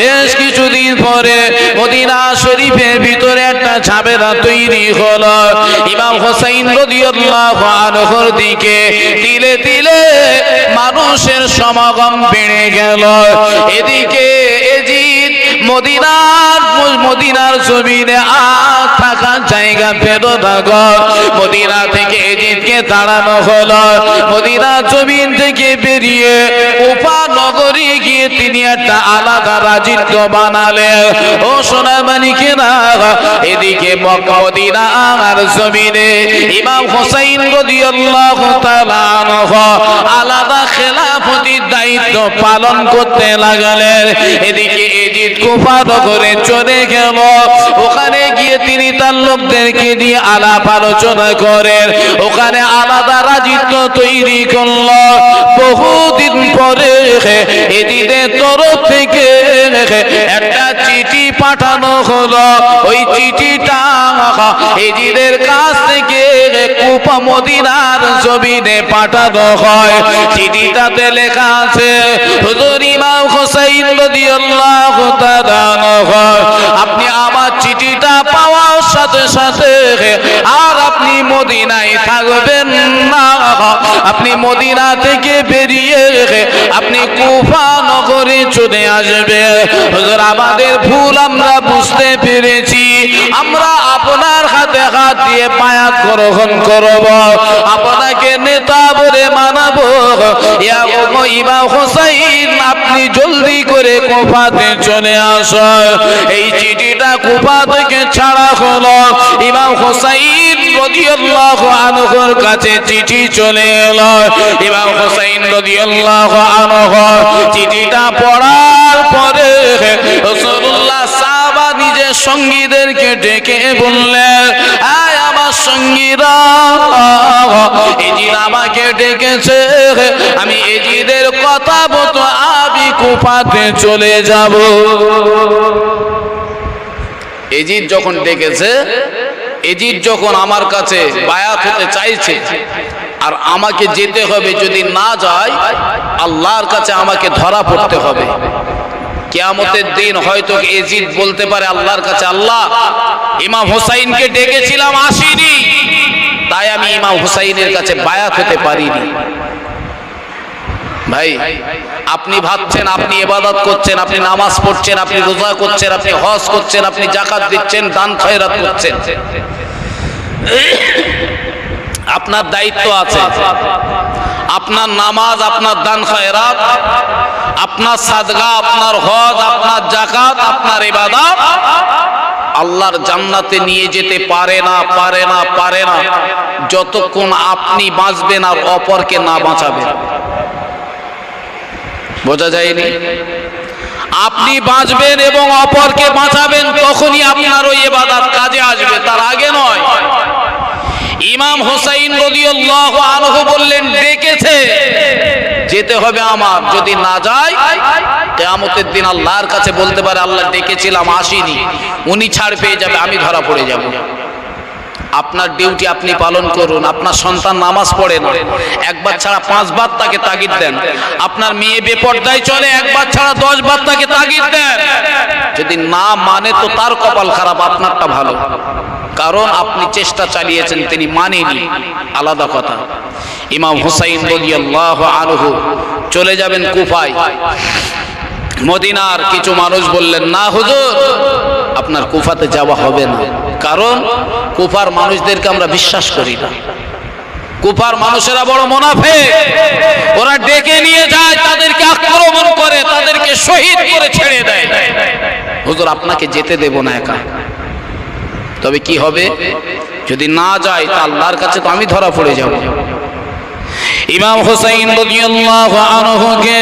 বেশ কিছুদিন পরে মদিনা শরীফের ভিতরে একটা ঝামেলা তৈরি হলো। ইমাম হোসাইন দিকে তিলে তিলে মানুষের সমাগম বেড়ে গেল। এদিকে এজিদ মদিনার মদিনার জমিনে আর থাকার জায়গা পেল না মদিনা থেকে এজিদকে দাঁড়ানো হলো। মদিনা জমিন থেকে বেরিয়ে উপা নগরে গিয়ে তিনি একটা আলাদা রাজিত্ব বানালেন। ও সোনা মানিকেরা এদিকে মক্কা মদিনা আর জমিনে ইমাম হোসাইন রাদিয়াল্লাহু তাআলা আলাদা খেলাফতির দায়িত্ব পালন করতে লাগলেন। এদিকে এজিদ কুফা নগরে চলে গেল। ওখানে গিয়ে তিনি তার লোকদেরকে দিয়ে আলাপ আলোচনা করেন। ওখানে আলাদা রাজিত্ব তৈরি করল। বহুদিন পরে এদিদের তরফ থেকে একটা চিঠি পাঠানো হলো। ওই চিঠিটা এজিদের কাছ থেকে কুপা জমিনে পাঠানো হয়। চিঠিটাতে লেখা আছে আপনি আমার চিঠিটা পাওয়ার সাথে সাথে আর আপনি মদিনায় থাকবেন না। আপনি মদিনা থেকে বেরিয়ে আপনি কুফা নগরে চলে আসবে। আমাদের ভুল আমরা বুঝতে পেরেছি। আমরা আপনার হাতে হাত দিয়ে পায়াত গ্রহণ করব। আপনাকে নেতা বলে মানাবো। আপনি জলদি করে কুফাতে চলে আসুন। এই চিঠিটা কুফা থেকে ছাড়া হলো। ইমাম হোসাইন রাদিয়াল্লাহু কাছে চিঠি চলে এলো। চিঠিটা পড়ার পরে নিজের সঙ্গীদেরকে ডেকে বললেন, আয় আমার সঙ্গীরা, এজিদ আমাকে ডেকেছে। আমি এজিদের কথা মতো আমি কুফাতে চলে যাব। এজিদ যখন ডেকেছে এজিদ যখন আমার কাছে বায়াত হতে চাইছে, আর আমাকে যেতে হবে যদি না যায়, আল্লাহর কাছে আমাকে ধরা পড়তে হবে। কেয়ামতের দিন হয়তো এজিদ বলতে পারে আল্লাহর কাছে, আল্লাহ, ইমাম হোসাইনকে ডেকেছিলাম, আসিনি। তাই আমি ইমাম হোসাইনের কাছে বায়াত হতে পারিনি। ভাই আপনি ভাবছেন, আপনি এবাদত করছেন, আপনি নামাজ পড়ছেন, আপনি রোজা করছেন, আপনি হজ করছেন, আপনি জাকাত দিচ্ছেন, দান খয়রাত করছেন। আপনার দায়িত্ব আছে। আপনার নামাজ, আপনার দান খয়রাত, আপনার সাদগা, আপনার হজ, আপনার জাকাত আপনার ইবাদত আল্লাহর জান্নাতে নিয়ে যেতে পারে না পারে না পারে না। যতক্ষণ আপনি বাঁচবেন আর অপরকে না বাঁচাবেন। বোঝা যায়নি। আপনি বাঁচবেন এবং অপরকে বাঁচাবেন তখনই আপনার ওই এবাদাত কাজে আসবে, তার আগে নয়। ইমাম হোসাইন রাদিয়াল্লাহু আনহু বললেন, ডেকেছে, যেতে হবে আমার। যদি না যায়, কিয়ামতের দিন আল্লাহর কাছে বলতে পারে, আল্লাহ ডেকেছিলাম, আসিনি। উনি ছাড় পেয়ে যাবে, আমি ধরা পড়ে যাব। আপনার ডিউটি আপনি পালন করুন, আপনার সন্তান নামাজ পড়ে না। একবার ছাড়া পাঁচবার তাকে তাগিদ দেন। আপনার মেয়ে বেপর্দায় চলে একবার ছাড়া দশ বার তাকে তাগিদ দেন। যদি না মানে তো তার কপাল খারাপ, আপনারটা ভালো। কারণ আপনি চেষ্টা চালিয়েছেন, তিনি মানেনি আলাদা কথা। ইমাম হুসাইন আনহু চলে যাবেন কুফায়। মদিনার কিছু মানুষ বললেন, না হুজুর, আপনার কুফাতে যাওয়া হবে না। কারণ কুফার মানুষদেরকে আমরা বিশ্বাস করি না। কুফার মানুষেরা বড় মুনাফে ওরা ডেকে নিয়ে যায়, তাদেরকে আক্রমণ করে, তাদেরকে শহীদ করে ছেড়ে দেয়। হুজুর, আপনাকে যেতে দেব না একা। তবে কি হবে? যদি না যায়, তা আল্লাহর কাছে তো আমি ধরা পড়ে যাব। ইমাম হুসাইন রাদিয়াল্লাহু আনহুকে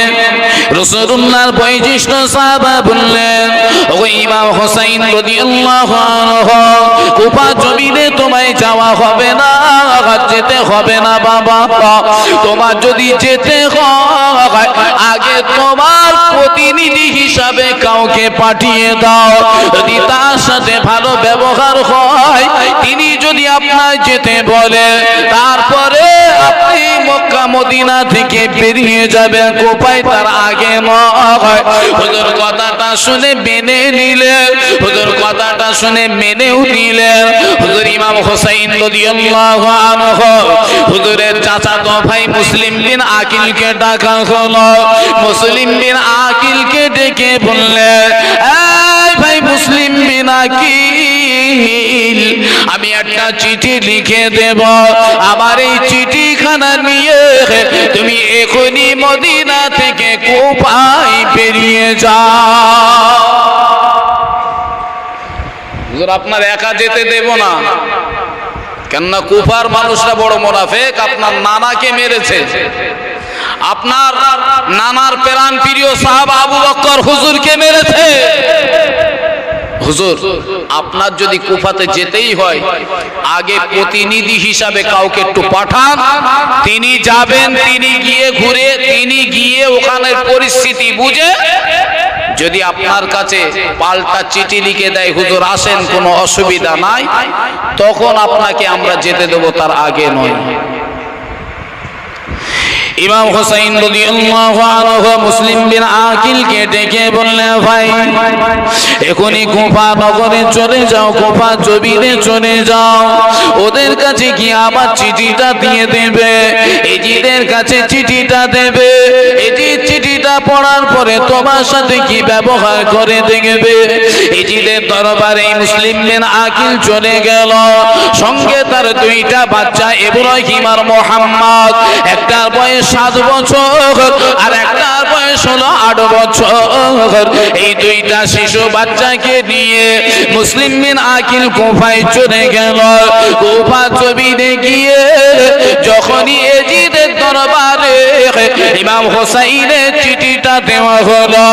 রাসূলুল্লাহর বয়োজ্যেষ্ঠ সাহাবা বললেন ও ইমাম হুসাইন রাদিয়াল্লাহু আনহু, কুফা জমিনে তোমায় যাওয়া হবে না, যেতে হবে না বাবা। তোমার যদি যেতে হয়, আগে তোমার প্রতিনিধি হিসাবে কাউকে পাঠিয়ে দাও। যদি তার সাথে ভালো ব্যবহার হয়, তিনি যদি আপনার যেতে বলে, তারপরে আপনি মক্কা মদিনা থেকে বেরিয়ে যাবে কোপায় তার আগে নয় হুজুর কথাটা শুনে মেনে নিলেন হুজুর কথাটা শুনে মেনেও নিলেন হুজুর ইমাম হোসাইন রাদিয়াল্লাহু আনহু, হুজুরের চাচাতো ভাই মুসলিম বিন আকিলকে ডাকা হলো। মুসলিম বিন আকিলকে ডেকে বললেন এই ভাই মুসলিম বিন আকিল আমি একটা চিঠি লিখে দেব। আমার এই চিঠিখানা নিয়ে তুমি এখনই মদিনা থেকে কোপাই বেরিয়ে যাও। আপনার একা যেতে দেব না। কেননা কুফার মানুষরা বড় মোনাফেক, আপনার নানাকে মেরেছে। আপনার নানার প্রাণ প্রিয় সাহাব আবু বক্কর হুজুরকে মেরেছে। হুজুর, আপনার যদি কুফাতে যেতেই হয়, আগে প্রতিনিধি হিসাবে কাউকে একটু পাঠান। তিনি যাবেন, তিনি গিয়ে ঘুরে, তিনি গিয়ে ওখানের পরিস্থিতি বুঝে। যদি আপনার কাছে পাল্টা চিঠি লিখে দেয়, হুজুর, আসেন, কোনো অসুবিধা নাই। তখন আপনাকে আমরা যেতে দেবো তার আগে নয়। ইমাম হোসাইন মুসলিম বিন আকিলকে ডেকে বললে, ভাই, এখনই কুফা নগরে চলে যাও কুফা জবিনে চলে যাও। ওদের কাছে কি আবার চিঠিটা দিয়ে দেবে। এজিদের কাছে চিঠিটা দেবে। এজি চিঠিটা পরে তোমার সাথে কি ব্যবহার করে দেখবে? এজিদের দরবারে মুসলিম বিন আকিল চলে গেল। সঙ্গে তার দুইটা বাচ্চা, ইব্রাহিম আর মোহাম্মদ। একটার বয়স সাত বছর আর একটার বয়স হলো আট বছর। এই দুইটা শিশু বাচ্চাকে নিয়ে মুসলিম বিন আকিল কোফায় চলে গেল। কোফা ছবিতে গিয়ে যখনই এজিদের দরবারে ইমাম হোসাইনের চিঠিটা দেওয়া হলো।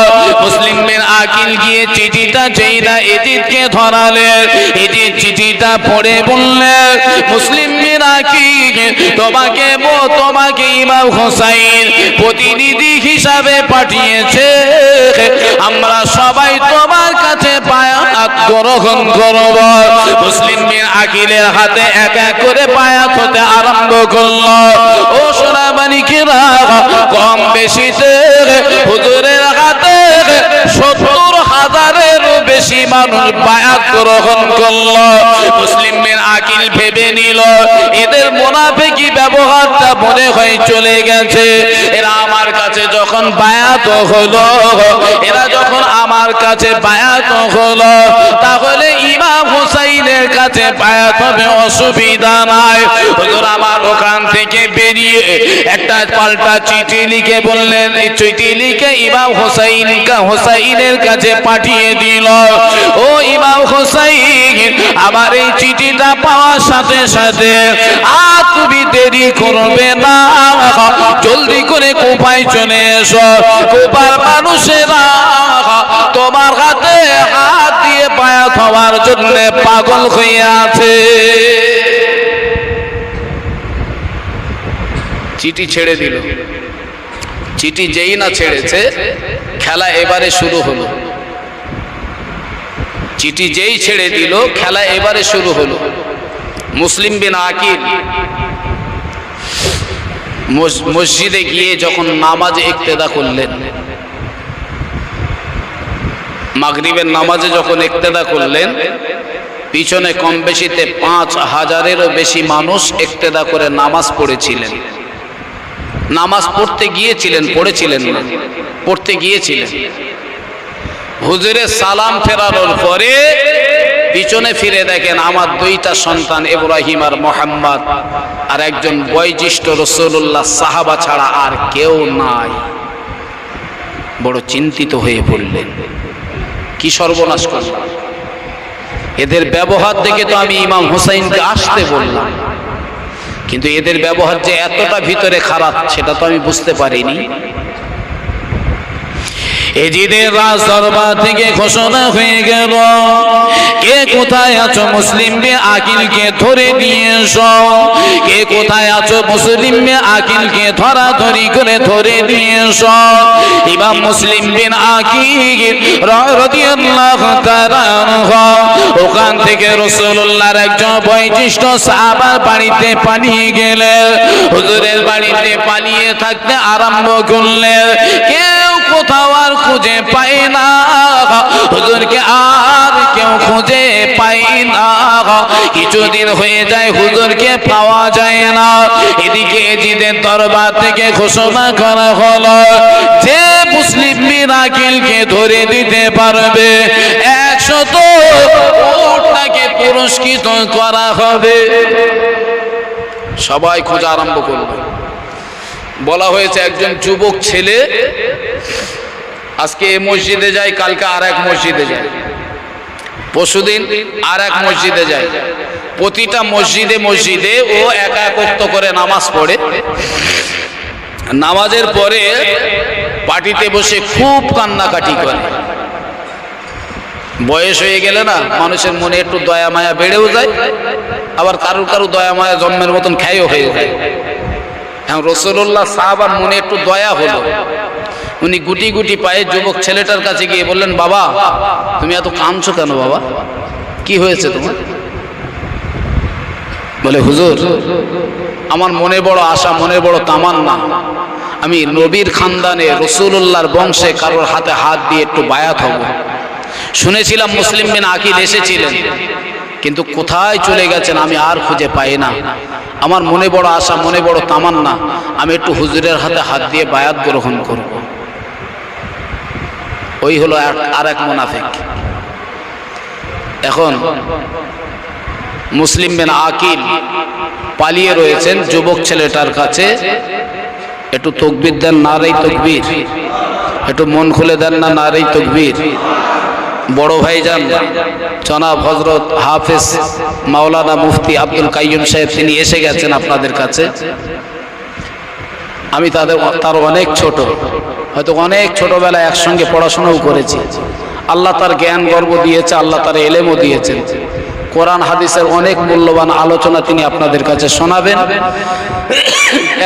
মুসলিম বিন আকিল গিয়ে চিঠিটা যেইরা এজিদকে ধরালেন এজিদ চিঠিটা পড়ে বললেন মুসলিম আকিল, তোমাকে তোমাকে ইমাম হোসাইন প্রতিনিধি হিসাবে পাঠিয়েছে। আমরা সবাই তোমার কাছে পায়াত গ্রহণ করব। মুসলিম বিন আকিলের হাতে এক এক করে পায়াত হতে আরম্ভ করল। ও সোনামানিকেরা, কম বেশিতে মানুষ বায়াত গ্রহণ করল। মুসলিম বিন আকিল ভেবে নিল, এদের মোনাফেকি ব্যবহারটা মনে হয়ে চলে গেছে। এরা আমার কাছে যখন বায়াত হলো, এরা যখন আমার কাছে বায়াত হলো, তাহলে ইমাম হুসাইনের কাছে বায়াত হবে অসুবিধা নাই। হুজুর, আমার ওখান থেকে বেরিয়ে একটা পাল্টা চিঠি লিখে বললেন, এই চিঠি লিখে ইমাম হোসাইন হোসাইনের কাছে পাঠিয়ে দিল। ও ইমাম হোসাইন, আমার এই চিঠিটা পাওয়ার সাথে সাথে আর তুমি দেরি করবে না। জলদি করে কোপায় চলে এসো। কোপার মানুষেরা তোমার হাতে হাত পায়া হওয়ার জন্য পাগল হয়ে আছে। চিঠি ছেড়ে দিল। চিঠি যেই না ছেড়েছে, খেলা এবারে শুরু হলো। চিঠি যেই ছেড়ে দিল, খেলা এবারে শুরু হলো। মুসলিম বিন আকিল মসজিদে গিয়ে যখন নামাজ ইক্তেদা করলেন মাগরিবের নামাজে যখন একতেদা করলেন, পিছনে কম বেশিতে পাঁচ হাজারেরও বেশি মানুষ একতেদা করে নামাজ পড়েছিলেন। নামাজ পড়তে গিয়েছিলেন, পড়েছিলেন পড়তে গিয়েছিলেন। হুজুরের সালাম ফেরানোর পরে পিছনে ফিরে দেখেন আমার দুইটা সন্তান, ইব্রাহিম আর মোহাম্মদ, আর একজন বয়োজ্যেষ্ঠ রসুল্লাহ সাহাবা ছাড়া আর কেউ নাই। বড় চিন্তিত হয়ে পড়লেন। কি সর্বনাশ করলাম এদের ব্যবহার দেখে তো আমি ইমাম হুসাইনকে আসতে বললাম। কিন্তু এদের ব্যবহার যে এতটা ভিতরে খারাপ, সেটা তো আমি বুঝতে পারিনি। এজিদের রাজ দরবার থেকে ঘোষণা হয়ে গেল, কে কোথায় আছো মুসলিম বে আকিলকে ধরে নিয়ে এসো? কে কোথায় আছো মুসলিম বে আকিলকে ধরা ধরি করে ধরে নিয়ে এসো? ইমাম মুসলিম বিন আকিল রাদিয়াল্লাহু তাআলা ওখান থেকে রাসূলুল্লাহর একজন বয়োজ্যেষ্ঠ সাহাবার বাড়িতে পালিয়ে গেলেন। হুজুরের বাড়িতে পালিয়ে থাকতে আরম্ভ করলেন। খুঁজে পায় না। কিছুদিন হয়ে যায়, হুজুরকে পাওয়া যায় না। এদিকে জিদের দরবার থেকে ঘোষণা করা হলো যে মুসলিম মিরাকিলকে ধরে দিতে পারবে। একশত ওটাকে পুরস্কৃত করা হবে। সবাই খোঁজা আরম্ভ করবে বলা হয়েছে একজন যুবক ছেলে আজকে এ মসজিদে যায়, কালকে আর এক মসজিদে যায়। পরশুদিন আর এক মসজিদে যায়। প্রতিটা মসজিদে মসজিদে ও একা একত্র করে নামাজ পড়ে। নামাজের পরে পার্টিতে বসে খুব কান্নাকাটি করে। বয়স হয়ে গেলে না মানুষের মনে একটু দয়া মায়া বেড়েও যায়, আবার কারুর কারুর দয়া মায়া জন্মের মতন খেয়েও হয়ে যায়। হ্যাঁ রসুল্লাহ সাহাবার মনে একটু দয়া হলো। উনি গুটি গুটি পায়ে যুবক ছেলেটার কাছে গিয়ে বললেন, বাবা, তুমি এত কাঁদছো কেন বাবা? কি হয়েছে তোমার? বলে, হুজুর, আমার মনে বড় আশা, মনে বড় তামান্না। আমি নবীর খানদানে রসুল্লাহর বংশে কারোর হাতে হাত দিয়ে একটু বায়াত হব। শুনেছিলাম মুসলিম বিন আকিল এসেছিলেন, কিন্তু কোথায় চলে গেছেন আমি আর খুঁজে পাই না। আমার মনে বড় আশা, মনে বড় তামান্না। আমি একটু হুজুরের হাতে হাত দিয়ে বায়াত গ্রহণ করব। ওই হলো আর এক মুনাফিক। এখন মুসলিম বিন আকিল পালিয়ে রয়েছেন যুবক ছেলেটার কাছে। একটু তকবির দেন না নারেই তকবির। একটু মন খুলে দেন না নারেই তকবির। বড় ভাই যান, জনাব হজরত হাফেজ মাওলানা মুফতি আব্দুল কাইয়ুম সাহেব, তিনি এসে গেছেন আপনাদের কাছে। আমি তাদের তার অনেক ছোট। হয়তো অনেক ছোটবেলায় একসঙ্গে পড়াশোনাও করেছি। আল্লাহ তার জ্ঞান গর্ব দিয়েছে, আল্লাহ তার এলেমও দিয়েছেন। কোরআন, হাদিসের অনেক মূল্যবান আলোচনা তিনি আপনাদের কাছে শোনাবেন।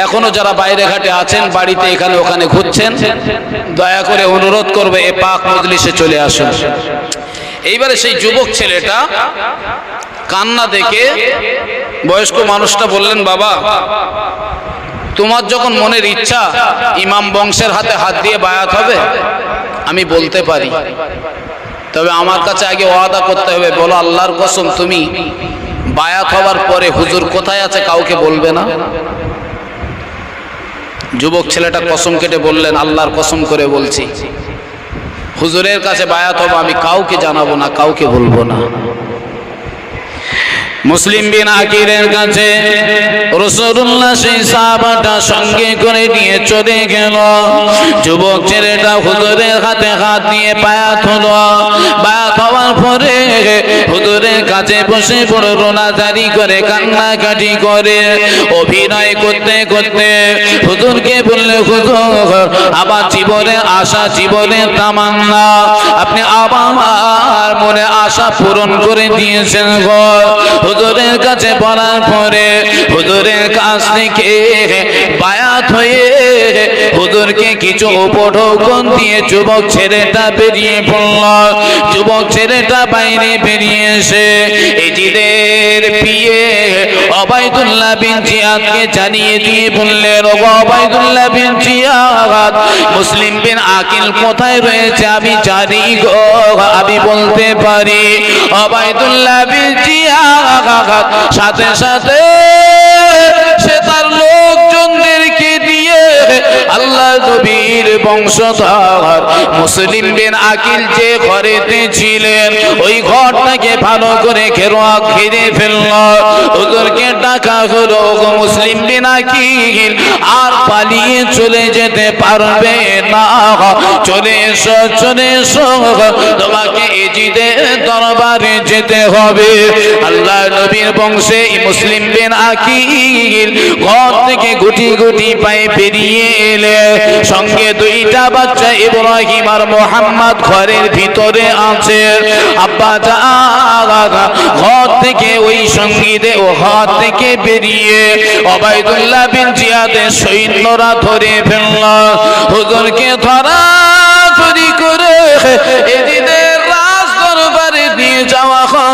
এখনও যারা বাইরে ঘাটে আছেন, বাড়িতে এখানে ওখানে ঘুরছেন, দয়া করে অনুরোধ করবে, এ পাক মজলিসে চলে আসুন। এইবারে সেই যুবক ছেলেটা কান্না দেখে বয়স্ক মানুষটা বললেন, বাবা তোমার যখন মনের ইচ্ছা, ইমাম বংশের হাতে হাত দিয়ে বায়াত হবে, আমি বলতে পারি। তবে আমার কাছে আগে ওয়াদা করতে হবে, বলো আল্লাহর কসম, তুমি বায়াত হবার পরে হুজুর কোথায় আছে কাউকে বলবে না? যুবক ছেলেটা কসম কেটে বললেন, আল্লাহর কসম করে বলছি। হুজুরের কাছে বায়াত হব, আমি কাউকে জানাব না, কাউকে বলব না। মুসলিম বিন আকিরের কাছে রসুল্লাহ সেই সাহাবাটা সঙ্গে করে নিয়ে চলে গেল। যুবক ছেলেটা হুজুরের হাতে হাত দিয়ে বায়াত হলো। বায়াত হওয়ার পরে হুজুরের কাছে বসে বড় রোনাজারি করে, কান্নাকাটি করে, অভিনয় করতে করতে হুজুরকে বললে, হুজুর, আমার জীবনে আশা, জীবনে তামান্না, আপনি আবার মনে আশা পূরণ করে দিয়েছেন গো। হুজুরের কাছে পড়ার পরে হুজুরের কাছ থেকে বায়াত হয়ে হুজুরকে কিছু উপঢৌকন দিয়ে যুবক ছেলেটা বেরিয়ে পড়ল। যুবক ছেলেটা বাইরে বেরিয়ে এসে এজিদের বিয়ে অবায়দুল্লাহ বিন জিয়াদকে জানিয়ে দিয়ে বললেন ও অবায়দুল্লাহ বিন জিয়াদ, মুসলিম বিন আকিল কোথায় রয়েছে? আমি জানি গো, আমি বলতে পারি। অবায়দুল্লাহ বিন জিয়াদ সাথে সাথে সে তার লোকজনদেরকে দিয়ে আল্লাহ নবীর বংশধর। মুসলিম বিন আকিল যে ঘরেতে ছিলেন, ওই ঘরটাকে ভালো করে ঘেরোয়া ঘিরে ফেলল। ওদেরকে টাকা হলো মুসলিম বিন আকিল, আর পালিয়ে চলে যেতে পারবে না। চলে এসো চলে এসো, তোমাকে এজিদের দরবারে যেতে হবে। আল্লাহ নবীর বংশে মুসলিম বিন আকিল ঘর থেকে গুটি গুটি পায়ে বেরিয়ে এলে সঙ্গে দুইটা বাচ্চা ইব্রাহিম আর মোহাম্মদ ঘরের ভিতরে আছে। আব্বা ঘর থেকে ওই সঙ্গীতে ও ঘর থেকে বেরিয়ে অবায়দুল্লাহ বিন জিয়াদের সৈন্যরা ধরে ফেলল। হুজুরকে ধরা করে নিয়ে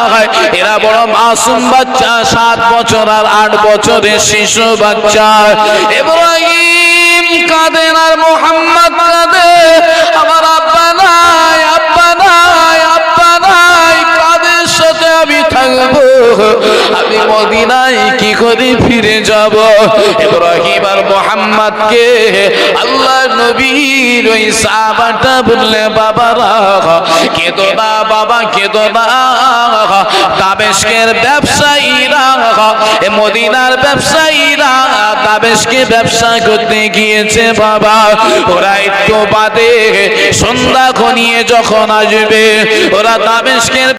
মা এরা বড় মাসুম বাচ্চা, সাত বছর আর আট বছরের শিশু বাচ্চা। এবার কাদের আর মোহাম্মদ আমি মদিনায় কি করে ফিরে যাব? ইব্রাহিম আর মোহাম্মদকে আল্লাহ নবীর ওই সাহাবাটা বললে, বাবারা, কেদো না, বাবা, কেদো না। তাবেশকের ব্যবসায়ীরা, এ মদিনার ব্যবসায়ীরা তাবেশকে ব্যবসা করতে গিয়েছে, বাবা। ওরা একটু বাদে সন্ধ্যা ঘনিয়ে যখন আসবে, ওরা তাবেশকের